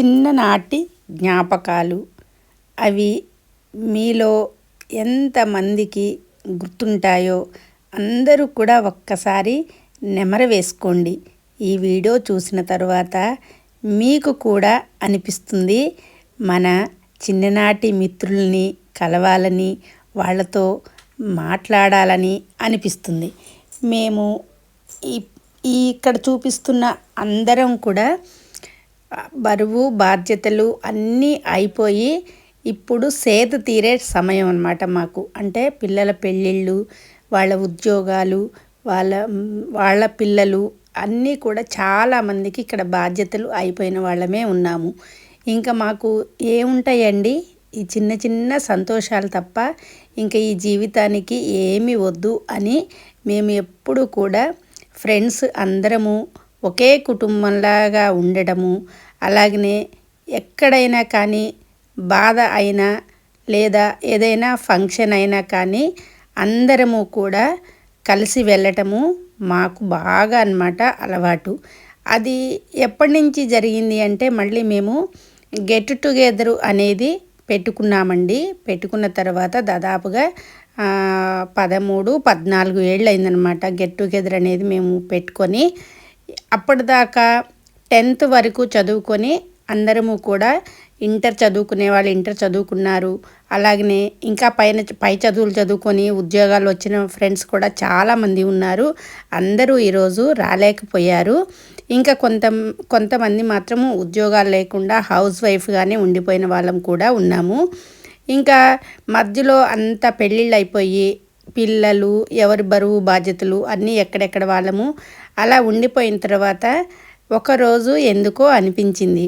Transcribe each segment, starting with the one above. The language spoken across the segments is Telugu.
చిన్ననాటి జ్ఞాపకాలు. అవి మీలో ఎంతమందికి గుర్తుంటాయో అందరూ కూడా ఒక్కసారి నెమర వేసుకోండి. ఈ వీడియో చూసిన తర్వాత మీకు కూడా అనిపిస్తుంది మన చిన్ననాటి మిత్రుల్ని కలవాలని వాళ్ళతో మాట్లాడాలని అనిపిస్తుంది. మేము ఈ ఇక్కడ చూపిస్తున్న అందరం కూడా బరువు బాధ్యతలు అన్నీ అయిపోయి ఇప్పుడు సేద తీరే సమయం అన్నమాట మాకు. అంటే పిల్లల పెళ్ళిళ్ళు వాళ్ళ ఉద్యోగాలు వాళ్ళ వాళ్ళ పిల్లలు అన్నీ కూడా చాలామందికి ఇక్కడ బాధ్యతలు అయిపోయిన వాళ్ళమే ఉన్నాము. ఇంకా మాకు ఏముంటాయండి? ఈ చిన్న చిన్న సంతోషాలు తప్ప ఇంకా ఈ జీవితానికి ఏమి వద్దు అని మేము ఎప్పుడు కూడా ఫ్రెండ్స్ అందరము ఒకే కుటుంబంలాగా ఉండడము అలాగనే ఎక్కడైనా కానీ బాధ అయినా లేదా ఏదైనా ఫంక్షన్ అయినా కానీ అందరము కూడా కలిసి వెళ్ళటము మాకు బాగా అనమాట అలవాటు. అది ఎప్పటి నుంచి జరిగింది అంటే మళ్ళీ మేము గెట్ టుగెదర్ అనేది పెట్టుకున్నామండి. పెట్టుకున్న తర్వాత దాదాపుగా పదమూడు పద్నాలుగు ఏళ్ళు అయిందనమాట గెట్ టుగెదర్ అనేది మేము పెట్టుకొని అప్పటిదాకా టెన్త్ వరకు చదువుకొని అందరము కూడా ఇంటర్ చదువుకునే వాళ్ళు ఇంటర్ చదువుకున్నారు. అలాగనే ఇంకా పైన పై చదువులు చదువుకొని ఉద్యోగాలు వచ్చిన ఫ్రెండ్స్ కూడా చాలామంది ఉన్నారు. అందరూ ఈరోజు రాలేకపోయారు. ఇంకా కొంత కొంతమంది మాత్రము ఉద్యోగాలు లేకుండా హౌస్ వైఫ్గానే ఉండిపోయిన వాళ్ళం కూడా ఉన్నాము. ఇంకా మధ్యలో అంత పెళ్ళిళ్ళు అయిపోయి పిల్లలు ఎవరి బరువు బాధ్యతలు అన్నీ ఎక్కడెక్కడ వాళ్ళము అలా ఉండిపోయిన తర్వాత ఒకరోజు ఎందుకో అనిపించింది.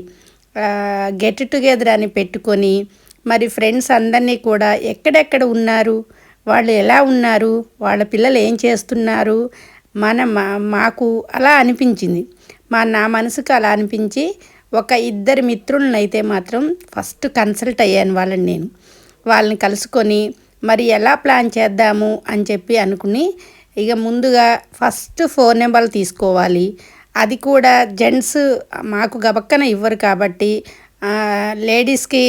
గెట్ టుగెదర్ అని పెట్టుకొని మరి ఫ్రెండ్స్ అందరినీ కూడా ఎక్కడెక్కడ ఉన్నారు వాళ్ళు ఎలా ఉన్నారు వాళ్ళ పిల్లలు ఏం చేస్తున్నారు మన మాకు అలా అనిపించింది. మా నా మనసుకు అలా అనిపించి ఒక ఇద్దరు మిత్రులను అయితే మాత్రం ఫస్ట్ కన్సల్ట్ అయ్యాను వాళ్ళని నేను. వాళ్ళని కలుసుకొని మరి ఎలా ప్లాన్ చేద్దాము అని చెప్పి అనుకుని ఇక ముందుగా ఫస్ట్ ఫోన్ నెంబర్లు తీసుకోవాలి. అది కూడా జెంట్స్ మాకు గబక్కన ఇవ్వరు కాబట్టి లేడీస్కి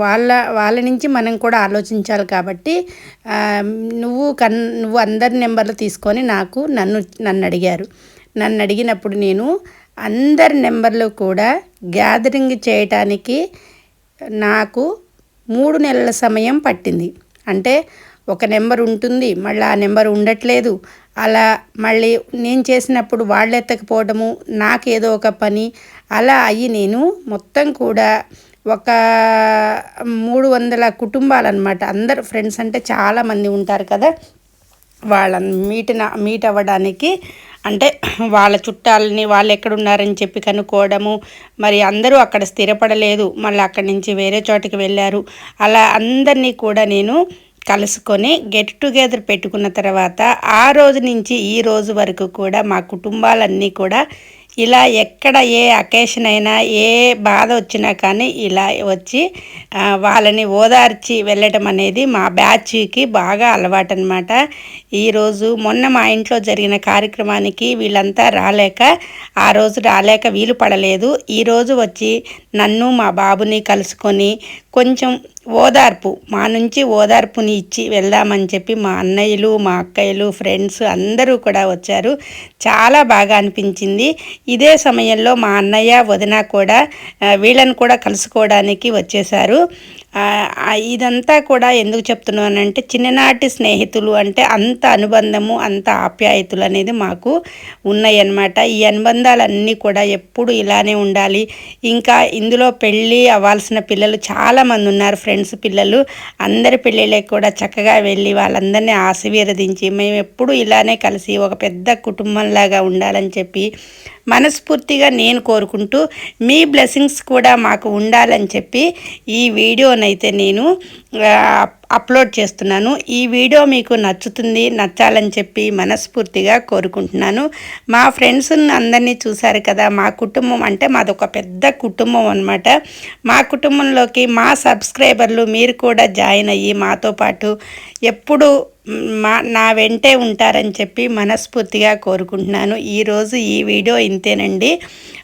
వాళ్ళ వాళ్ళ నుంచి మనం కూడా ఆలోచించాలి కాబట్టి నువ్వు కన్ నువ్వు అందరి నెంబర్లు తీసుకొని నాకు నన్ను నన్ను అడిగారు. నన్ను అడిగినప్పుడు నేను అందరి నెంబర్లు కూడా గ్యాదరింగ్ చేయటానికి నాకు మూడు నెలల సమయం పట్టింది. అంటే ఒక నెంబర్ ఉంటుంది మళ్ళీ ఆ నెంబర్ ఉండట్లేదు. అలా మళ్ళీ నేను చేసినప్పుడు వాళ్ళు ఎత్తకపోవడము నాకేదో ఒక పని అలా అయ్యి నేను మొత్తం కూడా ఒక మూడు వందల కుటుంబాలన్నమాట. అందరు ఫ్రెండ్స్ అంటే చాలామంది ఉంటారు కదా. వాళ్ళ మీట్ మీట్ అవ్వడానికి అంటే వాళ్ళ చుట్టాలని వాళ్ళు ఎక్కడున్నారని చెప్పి కనుక్కోవడము. మరి అందరూ అక్కడ స్థిరపడలేదు. మళ్ళీ అక్కడి నుంచి వేరే చోటికి వెళ్ళారు. అలా అందరినీ కూడా నేను కలుసుకొని గెట్ టుగెదర్ పెట్టుకున్న తర్వాత ఆ రోజు నుంచి ఈ రోజు వరకు కూడా మా కుటుంబాలన్నీ కూడా ఇలా ఎక్కడ ఏ అకేషన్ అయినా ఏ బాధ వచ్చినా కానీ ఇలా వచ్చి వాళ్ళని ఓదార్చి వెళ్ళటం అనేది మా బ్యాచ్కి బాగా అలవాటు అనమాట ఈరోజు మొన్న మా ఇంట్లో జరిగిన కార్యక్రమానికి వీళ్ళంతా రాలేక ఆ రోజు రాలేక వీలు పడలేదు. ఈరోజు వచ్చి నన్ను మా బాబుని కలుసుకొని కొంచెం ఓదార్పు. మా నుంచి ఓదార్పుని ఇచ్చి వెళ్దామని చెప్పి మా అన్నయ్యలు మా అక్కయ్యలు ఫ్రెండ్స్ అందరూ కూడా వచ్చారు. చాలా బాగా అనిపించింది. ఇదే సమయంలో మా అన్నయ్య వదిన కూడా వీళ్ళని కూడా కలుసుకోవడానికి వచ్చేసారు ఇదంతా కూడా ఎందుకు చెప్తున్నానంటే చిన్ననాటి స్నేహితులు అంటే అంత అనుబంధము అంత ఆప్యాయతలు అనేది మాకు ఉన్నాయన్నమాట. ఈ అనుబంధాలన్నీ కూడా ఎప్పుడు ఇలానే ఉండాలి. ఇంకా ఇందులో పెళ్ళి అవ్వాల్సిన పిల్లలు చాలామంది ఉన్నారు ఫ్రెండ్స్ పిల్లలు. అందరి పెళ్ళిళ్ళకి కూడా చక్కగా వెళ్ళి వాళ్ళందరినీ ఆశీర్వదించి మేము ఎప్పుడు ఇలానే కలిసి ఒక పెద్ద కుటుంబంలాగా ఉండాలని చెప్పి మనస్ఫూర్తిగా నేను కోరుకుంటూ మీ బ్లెస్సింగ్స్ కూడా మాకు ఉండాలని చెప్పి ఈ వీడియోనైతే నేను అప్లోడ్ చేస్తున్నాను. ఈ వీడియో మీకు నచ్చుతుంది నచ్చాలని చెప్పి మనస్ఫూర్తిగా కోరుకుంటున్నాను. మా ఫ్రెండ్స్ అందరినీ చూశారు కదా మా కుటుంబం అంటే మాది ఒక పెద్ద కుటుంబం అనమాట మా కుటుంబంలోకి మా సబ్స్క్రైబర్లు మీరు కూడా జాయిన్ అయ్యి మాతో పాటు ఎప్పుడు మా నా వెంటే ఉంటారని చెప్పి మనస్ఫూర్తిగా కోరుకుంటున్నాను. ఈరోజు ఈ వీడియో ఇంతేనండి.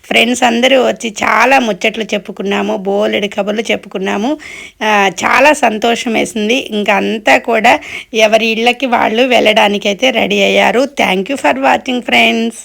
ఫ్రెండ్స్ అందరూ వచ్చి చాలా ముచ్చట్లు చెప్పుకున్నాము బోలెడు కబుర్లు చెప్పుకున్నాము. చాలా సంతోషం వేసింది. ఇంకా అంతా కూడా ఎవరి ఇళ్ళకి వాళ్ళు వెళ్ళడానికైతే రెడీ అయ్యారు. Thank you for watching friends